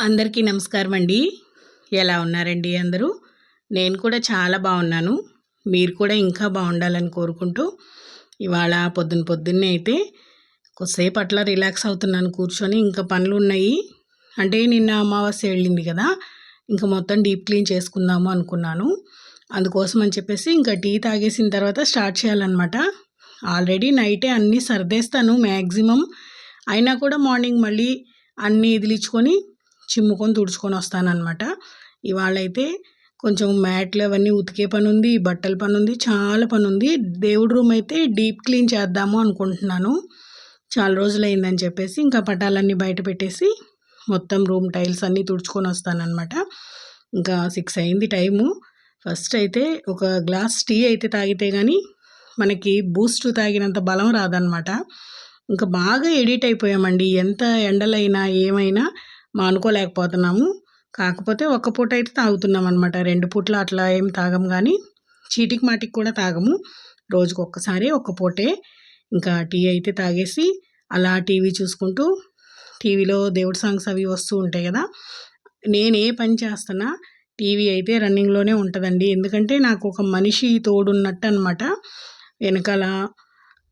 అందరికీ నమస్కారం అండి. ఎలా ఉన్నారండి అందరూ? నేను కూడా చాలా బాగున్నాను. మీరు కూడా ఇంకా బాగుండాలని కోరుకుంటూ ఇవాళ పొద్దున్న పొద్దున్నే అయితే కొద్దిసేపు అట్లా రిలాక్స్ అవుతున్నాను కూర్చొని. ఇంకా పనులు ఉన్నాయి. అంటే నిన్న అమావాస్య వెళ్ళింది కదా. ఇంకా మొత్తం డీప్ క్లీన్ చేసుకుందాము అనుకున్నాను. అందుకోసం అని చెప్పేసి ఇంకా టీ తాగేసిన తర్వాత స్టార్ట్ చేయాలన్నమాట. ఆల్రెడీ నైటే అన్నీ సర్దేస్తాను మ్యాక్సిమం అయినా కూడా మార్నింగ్ మళ్ళీ అన్నీ ఇదిలించుకొని చిమ్ముకొని తుడుచుకొని వస్తానన్నమాట. ఇవాళైతే కొంచెం మ్యాట్లు అవన్నీ ఉతికే పని ఉంది బట్టల పని ఉంది చాలా పని ఉంది దేవుడి రూమ్ అయితే డీప్ క్లీన్ చేద్దాము అనుకుంటున్నాను. చాలా రోజులైందని చెప్పేసి ఇంకా పటాలన్నీ బయట పెట్టేసి మొత్తం రూమ్ టైల్స్ అన్నీ తుడుచుకొని వస్తానన్నమాట. ఇంకా సిక్స్ అయింది టైము. ఫస్ట్ అయితే ఒక గ్లాస్ టీ అయితే తాగితే కానీ మనకి బూస్ట్ తాగినంత బలం రాదనమాట ఇంకా బాగా ఎడిట్ అయిపోయామండి. ఎంత ఎండలైనా ఏమైనా మానుకోలేకపోతున్నాము. కాకపోతే ఒక్క పూట అయితే తాగుతున్నాం అనమాట రెండు పూట్ల అట్లా ఏం తాగము కానీ చీటికి మాటికి కూడా తాగము. రోజుకు ఒక్కసారి ఒక్క పూటే. ఇంకా టీ అయితే తాగేసి అలా టీవీ చూసుకుంటూ టీవీలో దేవుడి సాంగ్స్ అవి వస్తూ ఉంటాయి కదా. నేను ఏ పని చేస్తున్నా టీవీ అయితే రన్నింగ్లోనే ఉంటుందండి. ఎందుకంటే నాకు ఒక మనిషి తోడున్నట్టు అనమాట వెనకాల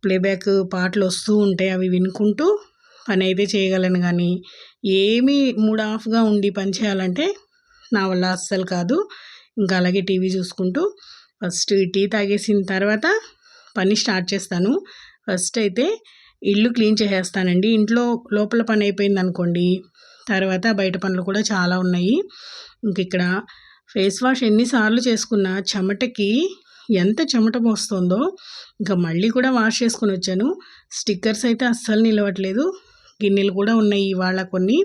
ప్లేబ్యాక్ పాటలు వస్తూ ఉంటాయి అవి వినుకుంటూ పని అయితే చేయగలను కానీ ఏమీ మూడ్ ఆఫ్గా ఉండి పని చేయాలంటే నా వల్ల అస్సలు కాదు. ఇంకా అలాగే టీవీ చూసుకుంటూ ఫస్ట్ టీ తాగేసిన తర్వాత పని స్టార్ట్ చేస్తాను. ఫస్ట్ అయితే ఇల్లు క్లీన్ చేసేస్తానండి. ఇంట్లో లోపల పని అయిపోయింది అనుకోండి తర్వాత బయట పనులు కూడా చాలా ఉన్నాయి. ఇంక ఇక్కడ ఫేస్ వాష్ ఎన్నిసార్లు చేసుకున్నా చెమటకి ఎంత చెమట పోస్తుందో ఇంకా మళ్ళీ కూడా వాష్ చేసుకొని వచ్చాను. స్టిక్కర్స్ అయితే అస్సలు నిలవట్లేదు. గిన్నెలు కూడా ఉన్నాయి ఇవాళ కొన్ని.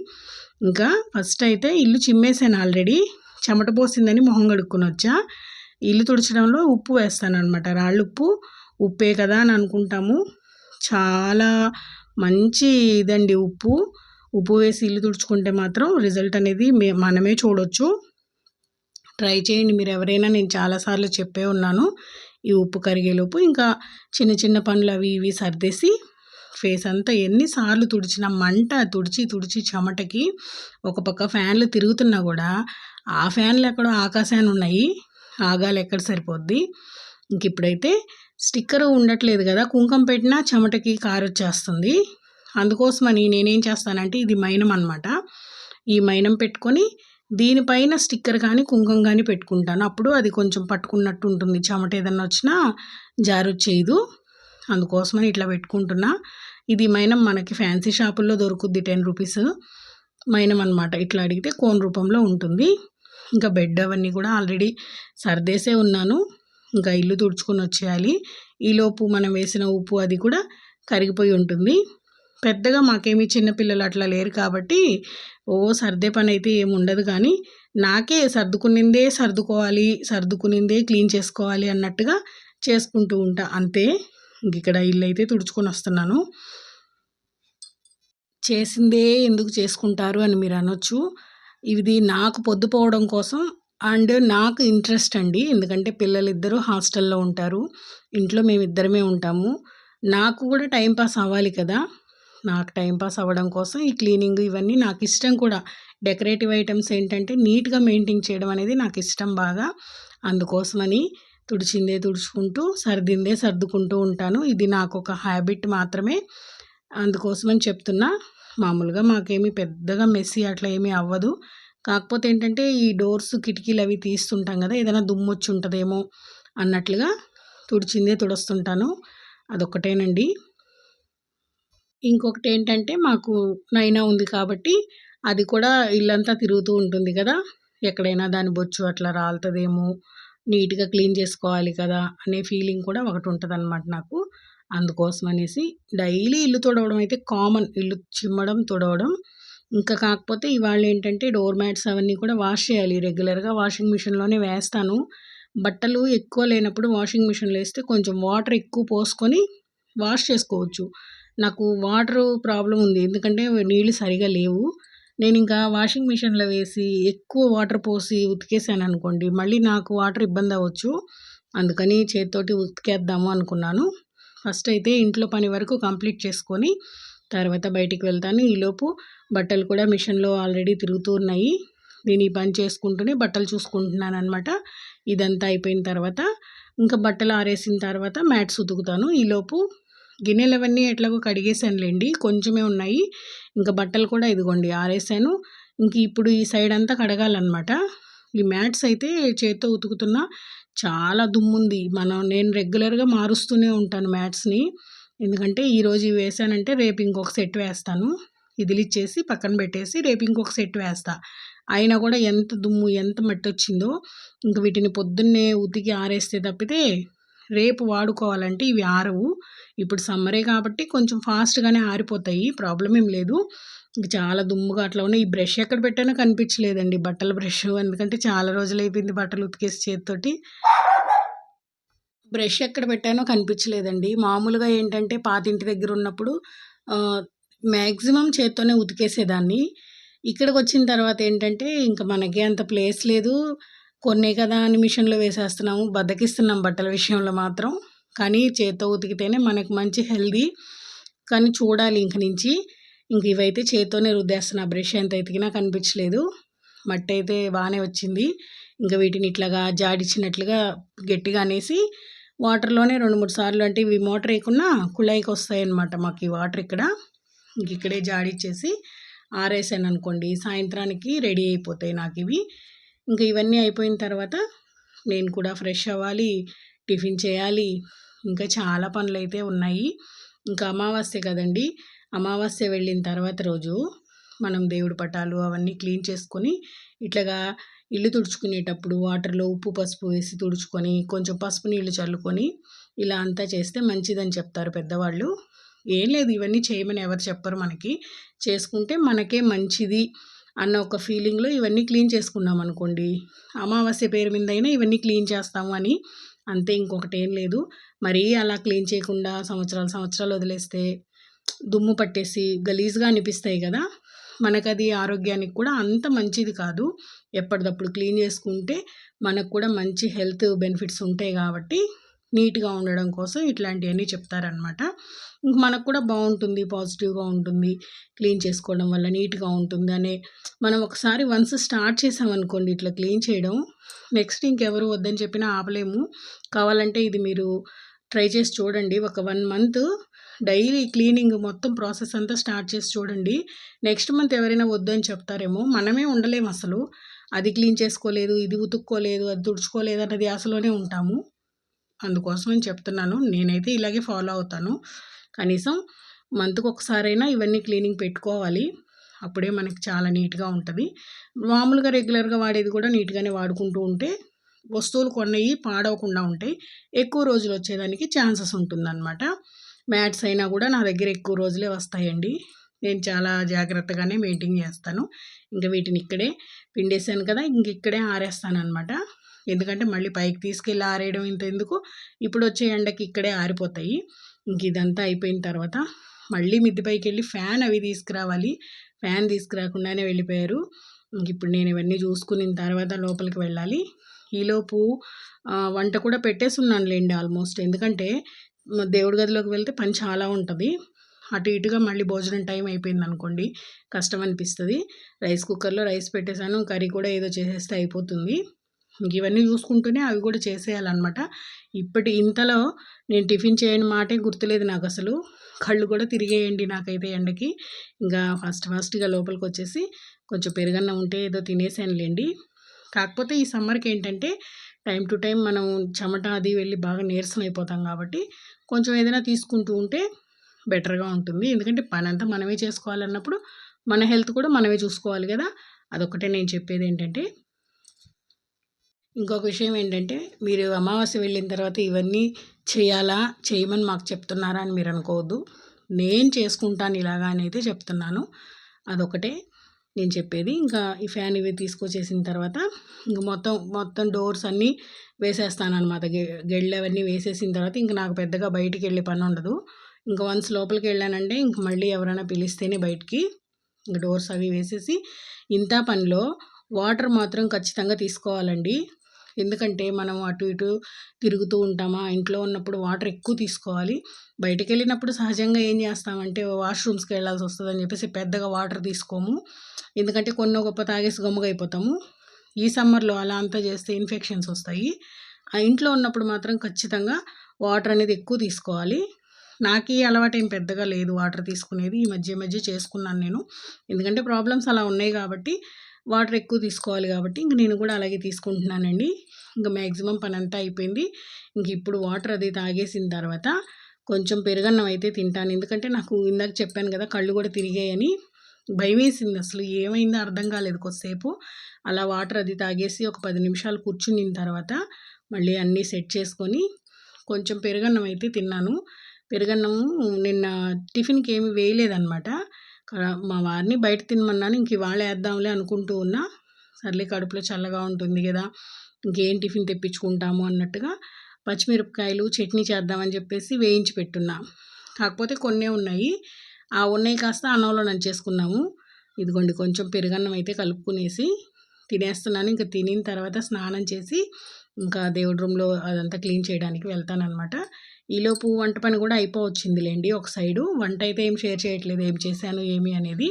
ఇంకా ఫస్ట్ అయితే ఇల్లు చిమ్మేసాను ఆల్రెడీ. చెమట పోసిందని మొహం కడుక్కుని వచ్చా. ఇల్లు తుడచడంలో ఉప్పు వేస్తాను అనమాట రాళ్ళు ఉప్పు. ఉప్పే కదా అని అనుకుంటాము. చాలా మంచి ఇదండి ఉప్పు. ఉప్పు వేసి ఇల్లు తుడుచుకుంటే మాత్రం రిజల్ట్ అనేది మనమే చూడొచ్చు. ట్రై చేయండి మీరు. ఎవరైనా నేను చాలాసార్లు చెప్పే ఉన్నాను ఈ ఉప్పు కరిగేలోపు. ఇంకా చిన్న చిన్న పనులు అవి ఇవి సర్దేసి ఫేస్ అంతా ఎన్నిసార్లు తుడిచిన మంట తుడిచి తుడిచి చెమటకి ఒక పక్క ఫ్యాన్లు తిరుగుతున్నా కూడా ఆ ఫ్యాన్లు ఎక్కడో ఆకాశాన్ని ఉన్నాయి. ఆగాలి ఎక్కడ సరిపోద్ది? ఇంక ఇప్పుడైతే స్టిక్కర్ ఉండట్లేదు కదా కుంకం పెట్టినా చెమటకి కారు వచ్చేస్తుంది అందుకోసమని నేనేం చేస్తానంటే ఇది మైనం అనమాట ఈ మైనం పెట్టుకొని దీనిపైన స్టిక్కర్ కానీ కుంకం కానీ పెట్టుకుంటాను. అప్పుడు అది కొంచెం పట్టుకున్నట్టు ఉంటుంది. చెమట ఏదన్నా వచ్చినా జారొచ్చేయదు. అందుకోసమని ఇట్లా పెట్టుకుంటున్నా. ఇది మైనం మనకి ఫ్యాన్సీ షాపుల్లో దొరుకుద్ది టెన్ రూపీస్ మైనం అనమాట ఇట్లా అడిగితే కోన్ రూపంలో ఉంటుంది. ఇంకా బెడ్ అవన్నీ కూడా ఆల్రెడీ సర్దేసే ఉన్నాను. ఇంకా ఇల్లు తుడుచుకొని వచ్చేయాలి. ఈలోపు మనం వేసిన ఉప్పు అది కూడా కరిగిపోయి ఉంటుంది. పెద్దగా మాకేమీ చిన్నపిల్లలు అట్లా లేరు కాబట్టి ఓ సర్దే పని అయితే ఏమి ఉండదు కానీ నాకే సర్దుకునిందే సర్దుకోవాలి సర్దుకునిందే క్లీన్ చేసుకోవాలి అన్నట్టుగా చేసుకుంటూ ఉంటా. అంతే. ఇక్కడ ఇల్లు అయితే తుడుచుకొని వస్తున్నాను. చేసిందే ఎందుకు చేసుకుంటారు అని మీరు అనొచ్చు. ఇది నాకు పొద్దుపోవడం కోసం అండ్ నాకు ఇంట్రెస్ట్ అండి. ఎందుకంటే పిల్లలిద్దరూ హాస్టల్లో ఉంటారు. ఇంట్లో మేము ఇద్దరమే ఉంటాము. నాకు కూడా టైంపాస్ అవ్వాలి కదా. నాకు టైంపాస్ అవ్వడం కోసం ఈ క్లీనింగ్ ఇవన్నీ నాకు ఇష్టం కూడా. డెకరేటివ్ ఐటమ్స్ ఏంటంటే నీట్గా మెయింటైన్ చేయడం అనేది నాకు ఇష్టం బాగా. అందుకోసమని తుడిచిందే తుడుచుకుంటూ సర్దిందే సర్దుకుంటూ ఉంటాను. ఇది నాకు ఒక హ్యాబిట్ మాత్రమే. అందుకోసమని చెప్తున్నా మామూలుగా మాకేమీ పెద్దగా మెస్సీ అట్లా ఏమీ అవ్వదు. కాకపోతే ఏంటంటే ఈ డోర్స్ కిటికీలు అవి తీస్తుంటాం కదా ఏదైనా దుమ్ము వచ్చి ఉంటుందేమో అన్నట్లుగా తుడిచిందే తుడుస్తుంటాను. అదొక్కటేనండి. ఇంకొకటి ఏంటంటే మాకు నైనా ఉంది కాబట్టి అది కూడా ఇల్లంతా తిరుగుతూ ఉంటుంది కదా ఎక్కడైనా దాని బొచ్చు అట్లా రాలుతుందేమో నీట్గా క్లీన్ చేసుకోవాలి కదా అనే ఫీలింగ్ కూడా ఒకటి ఉంటుంది అనమాట నాకు. అందుకోసం అనేసి డైలీ ఇల్లు తుడవడం అయితే కామన్. ఇల్లు చిమ్మడం తుడవడం. ఇంకా కాకపోతే ఇవాళ ఏంటంటే డోర్ మ్యాట్స్ అవన్నీ కూడా వాష్ చేయాలి. రెగ్యులర్గా వాషింగ్ మిషన్లోనే వేస్తాను. బట్టలు ఎక్కువ లేనప్పుడు వాషింగ్ మిషన్లో వేస్తే కొంచెం వాటర్ ఎక్కువ పోసుకొని వాష్ చేసుకోవచ్చు. నాకు వాటర్ ప్రాబ్లం ఉంది ఎందుకంటే నీళ్ళు సరిగా లేవు. నేను ఇంకా వాషింగ్ మిషన్లో వేసి ఎక్కువ వాటర్ పోసి ఉతికేసాను అనుకోండి మళ్ళీ నాకు వాటర్ ఇబ్బంది అవ్వచ్చు అందుకని చేతితోటి ఉతికేద్దాము అనుకున్నాను. ఫస్ట్ అయితే ఇంట్లో పని వరకు కంప్లీట్ చేసుకొని తర్వాత బయటికి వెళ్తాను. ఈలోపు బట్టలు కూడా మిషన్లో ఆల్రెడీ తిరుగుతూ ఉన్నాయి నేను ఈ పని చేసుకుంటూనే బట్టలు చూసుకుంటున్నాను అనమాట ఇదంతా అయిపోయిన తర్వాత ఇంకా బట్టలు ఆరేసిన తర్వాత మ్యాట్స్ ఉతుకుతాను. ఈలోపు గిన్నెలు అవన్నీ ఎట్లాగో కడిగేసానులేండి కొంచెమే ఉన్నాయి. ఇంకా బట్టలు కూడా ఇదిగోండి ఆరేసాను. ఇంక ఇప్పుడు ఈ సైడ్ అంతా కడగాలన్నమాట. ఈ మ్యాట్స్ అయితే చేత్తో ఉతుకుతున్నా చాలా దుమ్ముంది. మనం నేను రెగ్యులర్గా మారుస్తూనే ఉంటాను మ్యాట్స్ని. ఎందుకంటే ఈరోజు ఇవి వేసానంటే రేపు ఇంకొక సెట్ వేస్తాను. ఇదిలిచ్చేసి పక్కన పెట్టేసి రేపు ఇంకొక సెట్ వేస్తా. అయినా కూడా ఎంత దుమ్ము ఎంత మట్టి వచ్చిందో ఇంక వీటిని పొద్దున్నే ఉతికి ఆరేస్తే తప్పితే రేపు వాడుకోవాలంటే ఇవి ఆరవు. ఇప్పుడు సమ్మరే కాబట్టి కొంచెం ఫాస్ట్గానే ఆరిపోతాయి. ప్రాబ్లం ఏం లేదు. ఇంక చాలా దుమ్ముగా అట్లా ఉన్నాయి. ఈ బ్రష్ ఎక్కడ పెట్టానో కనిపించలేదండి. బట్టల బ్రష్. ఎందుకంటే చాలా రోజులు అయిపోయింది బట్టలు ఉతికేసి చేతితోటి. బ్రష్ ఎక్కడ పెట్టానో కనిపించలేదండి. మామూలుగా ఏంటంటే పాతింటి దగ్గర ఉన్నప్పుడు మ్యాక్సిమం చేత్తోనే ఉతికేసేదాన్ని. ఇక్కడికి వచ్చిన తర్వాత ఏంటంటే ఇంకా మనకి అంత ప్లేస్ లేదు. కొన్నే కదా అని మిషన్లో వేసేస్తున్నాము. బద్దకిస్తున్నాం బట్టల విషయంలో మాత్రం. కానీ చేత్తో ఉతికితేనే మనకు మంచి హెల్దీ కానీ చూడాలి ఇంక నుంచి. ఇంక ఇవైతే చేత్తోనే రుద్దేస్తున్నా. బ్రష్ ఎంత ఎతికినా కనిపించలేదు. మట్టి అయితే బాగానే వచ్చింది. ఇంకా వీటిని ఇట్లాగా జాడిచ్చినట్లుగా గట్టిగా అనేసి వాటర్లోనే రెండు మూడు సార్లు అంటే ఇవి మోటార్ వేయకుండా కుళాయికి వస్తాయి అన్నమాట మాకు ఈ వాటర్ ఇక్కడ. ఇంక ఇక్కడే జాడిచ్చేసి ఆరేసాను అనుకోండి. సాయంత్రానికి రెడీ అయిపోతాయి నాకు ఇవి. ఇంకా ఇవన్నీ అయిపోయిన తర్వాత నేను కూడా ఫ్రెష్ అవ్వాలి టిఫిన్ చేయాలి. ఇంకా చాలా పనులు అయితే ఉన్నాయి. ఇంకా అమావాస్య కదండి. అమావాస్య వెళ్ళిన తర్వాత రోజు మనం దేవుడి పటాలు అవన్నీ క్లీన్ చేసుకొని ఇట్లాగా ఇల్లు తుడుచుకునేటప్పుడు వాటర్లో ఉప్పు పసుపు వేసి తుడుచుకొని కొంచెం పసుపు నీళ్ళు చల్లుకొని ఇలా అంతా చేస్తే మంచిదని చెప్తారు పెద్దవాళ్ళు. ఏం లేదు ఇవన్నీ చేయమని ఎవరు చెప్పరు మనకి. చేసుకుంటే మనకే మంచిది. అన్న ఒక ఫీలింగ్లో ఇవన్నీ క్లీన్ చేసుకున్నాం అనుకోండి. అమావాస్య పేరు మీద అయినా ఇవన్నీ క్లీన్ చేస్తాము అని అంతే ఇంకొకటి ఏం లేదు. మరీ అలా క్లీన్ చేయకుండా సంవత్సరాలు సంవత్సరాలు వదిలేస్తే దుమ్ము పట్టేసి గలీజ్గా అనిపిస్తాయి కదా! మనకు అది ఆరోగ్యానికి కూడా అంత మంచిది కాదు. ఎప్పటికప్పుడు క్లీన్ చేసుకుంటే మనకు కూడా మంచి హెల్త్ బెనిఫిట్స్ ఉంటాయి కాబట్టి నీట్గా ఉండడం కోసం ఇట్లాంటివన్నీ చెప్తారనమాట ఇంక మనకు కూడా బాగుంటుంది పాజిటివ్గా ఉంటుంది క్లీన్ చేసుకోవడం వల్ల నీట్గా ఉంటుంది అనే మనం ఒకసారి వన్స్ స్టార్ట్ చేసామనుకోండి ఇట్లా క్లీన్ చేయడం నెక్స్ట్ ఇంకెవరు వద్దని చెప్పినా ఆపలేము. కావాలంటే ఇది మీరు ట్రై చేసి చూడండి. ఒక వన్ మంత్ డైలీ క్లీనింగ్ మొత్తం ప్రాసెస్ అంతా స్టార్ట్ చేసి చూడండి. నెక్స్ట్ మంత్ ఎవరైనా వద్దని చెప్తారేమో మనమే ఉండలేము అసలు. అది క్లీన్ చేసుకోలేదు ఇది ఉతుక్కోలేదు అది తుడుచుకోలేదు అన్నది ఆశలోనే ఉంటాము. అందుకోసం చెప్తున్నాను. నేనైతే ఇలాగే ఫాలో అవుతాను. కనీసం మంత్కి ఒకసారైనా ఇవన్నీ క్లీనింగ్ పెట్టుకోవాలి. అప్పుడే మనకి చాలా నీట్గా ఉంటుంది. మామూలుగా రెగ్యులర్గా వాడేది కూడా నీట్గానే వాడుకుంటూ ఉంటే వస్తువులు కొన్నవి పాడవకుండా ఉంటాయి. ఎక్కువ రోజులు వచ్చేదానికి ఛాన్సెస్ ఉంటుందన్నమాట. మ్యాట్స్ అయినా కూడా నా దగ్గర ఎక్కువ రోజులే వస్తాయండి. నేను చాలా జాగ్రత్తగానే మెయింటైన్ చేస్తాను. ఇంకా వీటిని ఇక్కడే పిండేసాను కదా ఇంక ఇక్కడే ఆరేస్తాను అనమాట ఎందుకంటే మళ్ళీ పైకి తీసుకెళ్ళి ఆరేయడం ఇంత ఎందుకు? ఇప్పుడు వచ్చే ఎండకి ఇక్కడే ఆరిపోతాయి. ఇంక ఇదంతా అయిపోయిన తర్వాత మళ్ళీ మిద్దిపైకి వెళ్ళి ఫ్యాన్ అవి తీసుకురావాలి. ఫ్యాన్ తీసుకురాకుండానే వెళ్ళిపోయారు. ఇంక ఇప్పుడు నేను ఇవన్నీ చూసుకున్న తర్వాత లోపలికి వెళ్ళాలి. ఈలోపు వంట కూడా పెట్టేసున్నానులేండి ఆల్మోస్ట్. ఎందుకంటే దేవుడి గదిలోకి వెళ్తే పని చాలా ఉంటుంది. అటు ఇటుగా మళ్ళీ భోజనం టైం అయిపోయింది అనుకోండి కష్టం అనిపిస్తుంది. రైస్ కుక్కర్లో రైస్ పెట్టేశాను కర్రీ కూడా ఏదో చేసేస్తే అయిపోతుంది. ఇవన్నీ చూసుకుంటూనే అవి కూడా చేసేయాలన్నమాట. ఇప్పటి ఇంతలో నేను టిఫిన్ చేయని మాటే గుర్తులేదు నాకు అసలు కళ్ళు కూడా తిరిగేయండి నాకైతే ఎండకి. ఇంకా ఫస్ట్ ఫాస్ట్గా లోపలికి వచ్చేసి కొంచెం పెరుగన్న ఉంటే ఏదో తినేసానులేండి. కాకపోతే ఈ సమ్మర్కి ఏంటంటే టైం టు టైం మనం చెమట అది వెళ్ళి బాగా నీరసం అయిపోతాం కాబట్టి కొంచెం ఏదైనా తీసుకుంటూ ఉంటే బెటర్గా ఉంటుంది. ఎందుకంటే పని అంతా మనమే చేసుకోవాలన్నప్పుడు మన హెల్త్ కూడా మనమే చూసుకోవాలి కదా. అదొకటే నేను చెప్పేది ఏంటంటే ఇంకొక విషయం ఏంటంటే మీరు అమావాస్య వెళ్ళిన తర్వాత ఇవన్నీ చేయాలా చేయమని మాకు చెప్తున్నారా అని మీరు అనుకోవద్దు. నేను చేసుకుంటాను ఇలాగా అని అయితే చెప్తున్నాను. అదొకటే. నేను చెప్పేది ఇంకా ఈ ఫ్యాన్ ఇవి తీసుకొచ్చేసిన తర్వాత ఇంక మొత్తం మొత్తం డోర్స్ అన్నీ వేసేస్తాను అనమాట గెళ్ళు అవన్నీ వేసేసిన తర్వాత ఇంక నాకు పెద్దగా బయటికి వెళ్ళే పని ఉండదు. ఇంకా వన్స్ లోపలికి వెళ్ళానంటే ఇంక మళ్ళీ ఎవరైనా పిలిస్తేనే బయటికి ఇంక డోర్స్ అవి వేసేసి ఇంత పనిలో వాటర్ మాత్రం ఖచ్చితంగా తీసుకోవాలండి. ఎందుకంటే మనం అటు ఇటు తిరుగుతూ ఉంటామా? ఇంట్లో ఉన్నప్పుడు వాటర్ ఎక్కువ తీసుకోవాలి. బయటకు వెళ్ళినప్పుడు సహజంగా ఏం చేస్తామంటే వాష్రూమ్స్కి వెళ్ళాల్సి వస్తుందని చెప్పేసి పెద్దగా వాటర్ తీసుకోము. ఎందుకంటే కొన్ని గొప్ప తాగేసి గమ్ముగా అయిపోతాము ఈ సమ్మర్లో అలా అంతా చేస్తే ఇన్ఫెక్షన్స్ వస్తాయి. ఆ ఇంట్లో ఉన్నప్పుడు మాత్రం ఖచ్చితంగా వాటర్ అనేది ఎక్కువ తీసుకోవాలి. నాకు ఈ అలవాటు ఏం పెద్దగా లేదు వాటర్ తీసుకునేది. ఈ మధ్య మధ్య చేసుకున్నాను నేను. ఎందుకంటే ప్రాబ్లమ్స్ అలా ఉన్నాయి కాబట్టి వాటర్ ఎక్కువ తీసుకోవాలి కాబట్టి ఇంక నేను కూడా అలాగే తీసుకుంటున్నానండి. ఇంకా మ్యాక్సిమం పని అంతా అయిపోయింది. ఇంక ఇప్పుడు వాటర్ అది తాగేసిన తర్వాత కొంచెం పెరుగన్నం అయితే తింటాను. ఎందుకంటే నాకు ఇందాక చెప్పాను కదా కళ్ళు కూడా తిరిగాయని భయం వేసింది అసలు. ఏమైందో అర్థం కాలేదు కొద్దిసేపు. అలా వాటర్ అది తాగేసి ఒక పది నిమిషాలు కూర్చుని తర్వాత మళ్ళీ అన్నీ సెట్ చేసుకొని కొంచెం పెరుగన్నం అయితే తిన్నాను. పెరుగన్నము నిన్న టిఫిన్కి ఏమి వేయలేదనమాట మా వారిని బయట తినమన్నాను ఇంక ఇవాళ వేద్దాంలే అనుకుంటూ ఉన్నా. సర్లే కడుపులో చల్లగా ఉంటుంది కదా ఇంకేం టిఫిన్ తెప్పించుకుంటాము అన్నట్టుగా పచ్చిమిరపకాయలు చట్నీ చేద్దామని చెప్పేసి వేయించి పెట్టున్నా. కాకపోతే కొన్నే ఉన్నాయి. ఆ ఉన్నాయి కాస్త అన్నంలో నంచేసుకున్నాము. ఇదిగోండి కొంచెం పెరుగన్నం అయితే కలుపుకునేసి తినేస్తున్నాను. ఇంకా తినిన తర్వాత స్నానం చేసి ఇంకా దేవుడి రూమ్లో అదంతా క్లీన్ చేయడానికి వెళ్తానమాట ఈలోపు వంట పని కూడా అయిపోవచ్చిందిలేండి ఒక సైడు. వంట అయితే ఏం షేర్ చేయట్లేదు ఏం చేశాను ఏమి అనేది.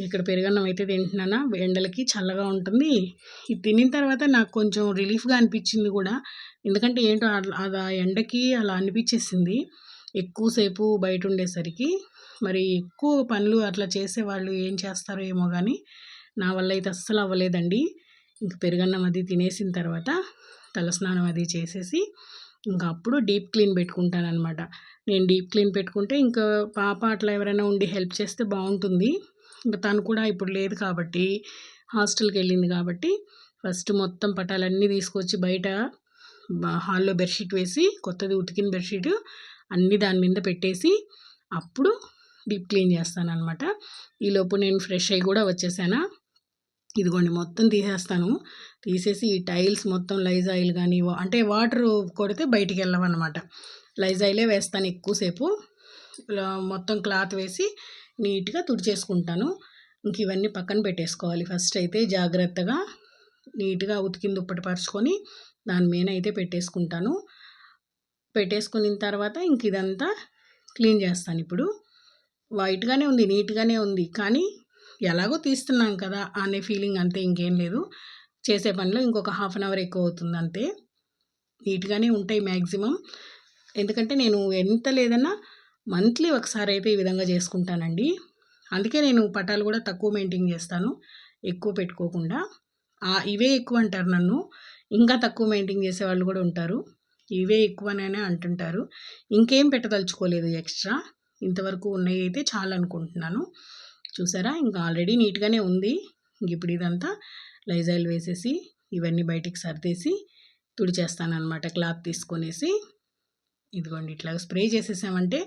ఇక్కడ పెరుగన్నం అయితే తింటున్నానా? ఎండలకి చల్లగా ఉంటుంది. ఇది తినిన తర్వాత నాకు కొంచెం రిలీఫ్గా అనిపించింది కూడా. ఎందుకంటే ఏంటో అది ఆ ఎండకి అలా అనిపించేసింది. ఎక్కువసేపు బయట ఉండేసరికి. మరి ఎక్కువ పనులు అట్లా చేసేవాళ్ళు ఏం చేస్తారో ఏమో కానీ నా వల్ల అయితే అస్సలు అవ్వలేదండి. ఇంక పెరుగన్నం అది తినేసిన తర్వాత తలస్నానం అది చేసేసి ఇంకా అప్పుడు డీప్ క్లీన్ పెట్టుకుంటాను అనమాట నేను డీప్ క్లీన్ పెట్టుకుంటే ఇంకా పాప అట్లా ఎవరైనా ఉండి హెల్ప్ చేస్తే బాగుంటుంది. ఇంకా తను కూడా ఇప్పుడు లేదు కాబట్టి హాస్టల్కి వెళ్ళింది కాబట్టి ఫస్ట్ మొత్తం పటాలన్నీ తీసుకొచ్చి బయట హాల్లో బెడ్షీట్ వేసి కొత్తది ఉతికిన బెడ్షీట్ అన్నీ దాని మీద పెట్టేసి అప్పుడు డీప్ క్లీన్ చేస్తాను అనమాట ఈలోపు నేను ఫ్రెష్ అయ్యి కూడా వచ్చేసాను? ఇదిగోండి మొత్తం తీసేస్తాను. తీసేసి ఈ టైల్స్ మొత్తం లైజాయిల్ కానీ అంటే వాటర్ కొడితే బయటికి వెళ్ళవన్నమాట. లైజాయిలే వేస్తాను ఎక్కువసేపు. మొత్తం క్లాత్ వేసి నీట్గా తుడిచేసుకుంటాను. ఇంక ఇవన్నీ పక్కన పెట్టేసుకోవాలి. ఫస్ట్ అయితే జాగ్రత్తగా నీట్గా ఉతికింది దుప్పటి పరుచుకొని దాని మీద అయితే పెట్టేసుకుంటాను. పెట్టేసుకున్న తర్వాత ఇంక ఇదంతా క్లీన్ చేస్తాను ఇప్పుడు. వైట్గానే ఉంది నీట్గానే ఉంది. కానీ ఎలాగో తీస్తున్నాం కదా అనే ఫీలింగ్ అంతే ఇంకేం లేదు. చేసే పనిలో ఇంకొక హాఫ్ అన్ అవర్ ఎక్కువ అవుతుంది అంతే. నీట్గానే ఉంటాయి మ్యాక్సిమం ఎందుకంటే నేను ఎంత లేదన్నా మంత్లీ ఒకసారి అయితే ఈ విధంగా చేసుకుంటానండి. అందుకే నేను పటాలు కూడా తక్కువ మెయింటైన్ చేస్తాను ఎక్కువ పెట్టుకోకుండా. ఇవే ఎక్కువ అంటారు నన్ను. ఇంకా తక్కువ మెయింటైన్ చేసే వాళ్ళు కూడా ఉంటారు. ఇవే ఎక్కువనే అంటుంటారు. ఇంకేం పెట్టదలుచుకోలేదు ఎక్స్ట్రా. ఇంతవరకు ఉన్నాయి అయితే చాలా అనుకుంటున్నాను. చూసారా? ఇంకా ఆల్రెడీ నీట్గానే ఉంది. ఇప్పుడు ఇదంతా లైజాయిల్ వేసేసి ఇవన్నీ బయటికి సర్దేసి తుడిచేస్తానమాట క్లాత్ తీసుకొనేసి. ఇదిగోండి ఇట్లా స్ప్రే చేసేసామంటే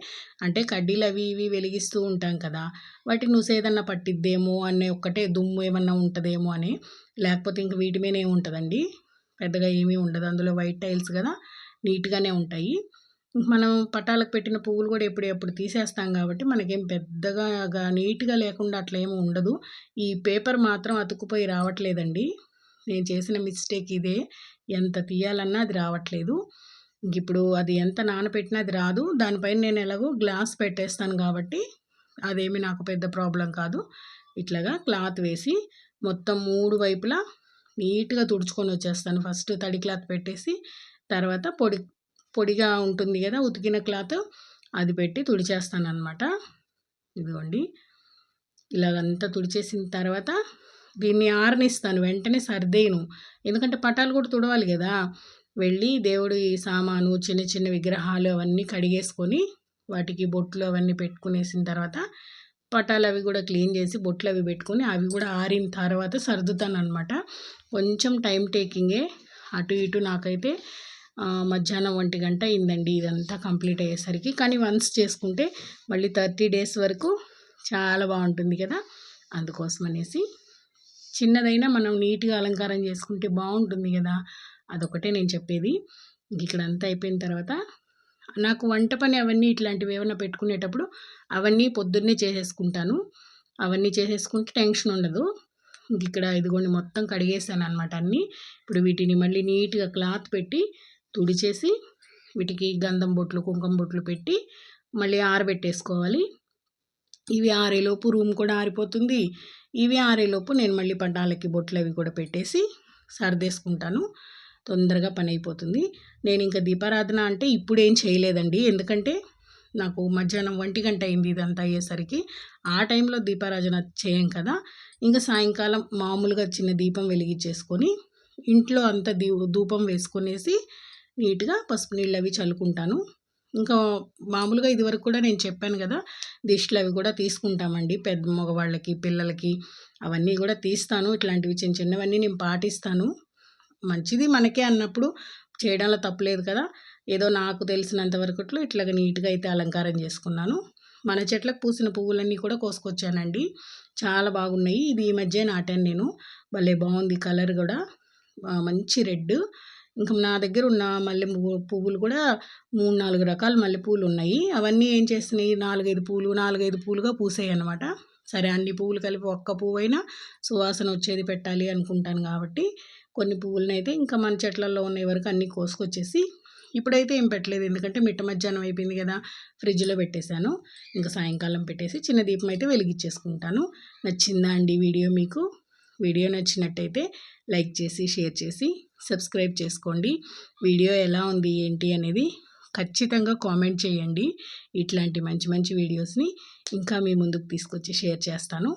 అంటే కడ్డీలు అవి ఇవి వెలిగిస్తూ ఉంటాం కదా. వాటికి నువ్వు ఏదన్నా పట్టిద్దేమో అనే ఒక్కటే దుమ్ము ఏమన్నా ఉంటుందేమో అని లేకపోతే ఇంక వీటి మీద ఏముంటుందండి పెద్దగా ఏమీ ఉండదు. అందులో వైట్ టైల్స్ కదా నీట్గానే ఉంటాయి. మనం పట్టాలకు పెట్టిన పువ్వులు కూడా ఎప్పుడు తీసేస్తాం కాబట్టి మనకేం పెద్దగా నీట్గా లేకుండా అట్లా ఏమి ఉండదు. ఈ పేపర్ మాత్రం అతుక్కుపోయి రావట్లేదండి. నేను చేసిన మిస్టేక్ ఇదే. ఎంత తీయాలన్నా అది రావట్లేదు. ఇప్పుడు అది ఎంత నానపెట్టినా అది రాదు. దానిపైన నేను ఎలాగో గ్లాస్ పెట్టేస్తాను కాబట్టి అదేమి నాకు పెద్ద ప్రాబ్లం కాదు. ఇట్లాగా క్లాత్ వేసి మొత్తం మూడు వైపులా నీట్గా తుడుచుకొని వచ్చేస్తాను. ఫస్ట్ తడి క్లాత్ పెట్టేసి తర్వాత పొడి పొడిగా ఉంటుంది కదా ఉతికిన క్లాత్ అది పెట్టి తుడిచేస్తాను అనమాట ఇదిగోండి. ఇలాగంతా తుడిచేసిన తర్వాత దీన్ని ఆరనిస్తాను వెంటనే సర్దేయను. ఎందుకంటే పటాలు కూడా తుడవాలి కదా. వెళ్ళి దేవుడి సామాను చిన్న చిన్న విగ్రహాలు అవన్నీ కడిగేసుకొని వాటికి బొట్లు అవన్నీ పెట్టుకునేసిన తర్వాత పటాలు అవి కూడా క్లీన్ చేసి బొట్లు అవి పెట్టుకొని అవి కూడా ఆరిన తర్వాత సర్దుతాను అనమాట కొంచెం టైం టేకింగే. అటు ఇటు నాకైతే మధ్యాహ్నం ఒంటి గంట అయిందండి ఇదంతా కంప్లీట్ అయ్యేసరికి. కానీ వన్స్ చేసుకుంటే మళ్ళీ థర్టీ డేస్ వరకు చాలా బాగుంటుంది కదా. అందుకోసం అనేసి చిన్నదైనా మనం నీట్గా అలంకారం చేసుకుంటే బాగుంటుంది కదా. అదొకటే నేను చెప్పేది. ఇక్కడ అంతా అయిపోయిన తర్వాత నాకు వంట పని అవన్నీ ఇట్లాంటివి ఏమైనా పెట్టుకునేటప్పుడు అవన్నీ పొద్దున్నే చేసేసుకుంటాను. అవన్నీ చేసేసుకుంటే టెన్షన్ ఉండదు. ఇక్కడ ఇదిగోండి మొత్తం కడిగేసాను అనమాట అన్నీ. ఇప్పుడు వీటిని మళ్ళీ నీట్గా క్లాత్ పెట్టి తుడిచేసి వీటికి గంధం బొట్లు కుంకుమ బొట్లు పెట్టి మళ్ళీ ఆరబెట్టేసుకోవాలి. ఇవి ఆరేలోపు రూమ్ కూడా ఆరిపోతుంది. ఇవి ఆరేలోపు నేను మళ్ళీ పంటాలకి బొట్లు అవి కూడా పెట్టేసి సర్దేసుకుంటాను. తొందరగా పని అయిపోతుంది. నేను ఇంకా దీపారాధన అంటే ఇప్పుడేం చేయలేదండి. ఎందుకంటే నాకు మధ్యాహ్నం ఒంటి గంట అయింది ఇదంతా అయ్యేసరికి. ఆ టైంలో దీపారాధన చేయం కదా. ఇంకా సాయంకాలం మామూలుగా చిన్న దీపం వెలిగించేసుకొని ఇంట్లో అంత దీ ధూపం వేసుకునేసి నీట్గా పసుపు నీళ్ళు అవి చల్లుకుంటాను. ఇంకా మామూలుగా ఇదివరకు కూడా నేను చెప్పాను కదా దిష్టిలు అవి కూడా తీసుకుంటామండి. పెద్ద మగవాళ్ళకి పిల్లలకి అవన్నీ కూడా తీస్తాను. ఇట్లాంటివి చిన్న చిన్నవన్నీ నేను పాటిస్తాను. మంచిది మనకే అన్నప్పుడు చేయడంలో తప్పలేదు కదా. ఏదో నాకు తెలిసినంత ఇట్లా ఇట్లాగ నీట్గా అయితే అలంకారం చేసుకున్నాను. మన చెట్లకు పూసిన పువ్వులన్నీ కూడా కోసుకొచ్చానండి. చాలా బాగున్నాయి. ఇది ఈ మధ్య నాటాను నేను. భలే బాగుంది కలర్ కూడా. మంచి రెడ్ ఇంకా నా దగ్గర ఉన్న మల్లె పువ్వులు కూడా మూడు నాలుగు రకాల మల్లెపూలు ఉన్నాయి అవన్నీ ఏం చేస్తున్నాయి? నాలుగైదు పూలు నాలుగైదు పూలుగా పూసాయి అనమాట సరే అన్ని పువ్వులు కలిపి ఒక్క పువ్వు అయినా సువాసన వచ్చేది పెట్టాలి అనుకుంటాను కాబట్టి కొన్ని పువ్వులనైతే ఇంకా మన చెట్లలో ఉన్న వరకు అన్నీ కోసుకొచ్చేసి ఇప్పుడైతే ఏం పెట్టలేదు. ఎందుకంటే మిట్ట మధ్యాహ్నం అయిపోయింది కదా ఫ్రిడ్జ్లో పెట్టేశాను. ఇంకా సాయంకాలం పెట్టేసి చిన్న దీపం అయితే వెలిగించేసుకుంటాను. నచ్చిందా అండి వీడియో మీకు? వీడియో నచ్చినట్టయితే లైక్ చేసి షేర్ చేసి సబ్స్క్రైబ్ చేసుకోండి. వీడియో ఎలా ఉంది ఏంటి అనేది ఖచ్చితంగా కామెంట్ చేయండి. ఇట్లాంటి మంచి మంచి వీడియోస్ని ఇంకా మీ ముందుకు తీసుకొచ్చి షేర్ చేస్తాను.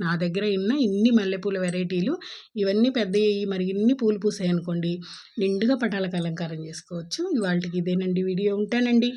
నా దగ్గర ఉన్న ఇన్ని మల్లెపూల వెరైటీలు ఇవన్నీ పెద్ద మరి ఇన్ని పూలు పూసాయి అనుకోండి నిండుగా పటాలకు అలంకారం చేసుకోవచ్చు. ఇవాళకి ఇదేనండి వీడియో. ఉంటానండి.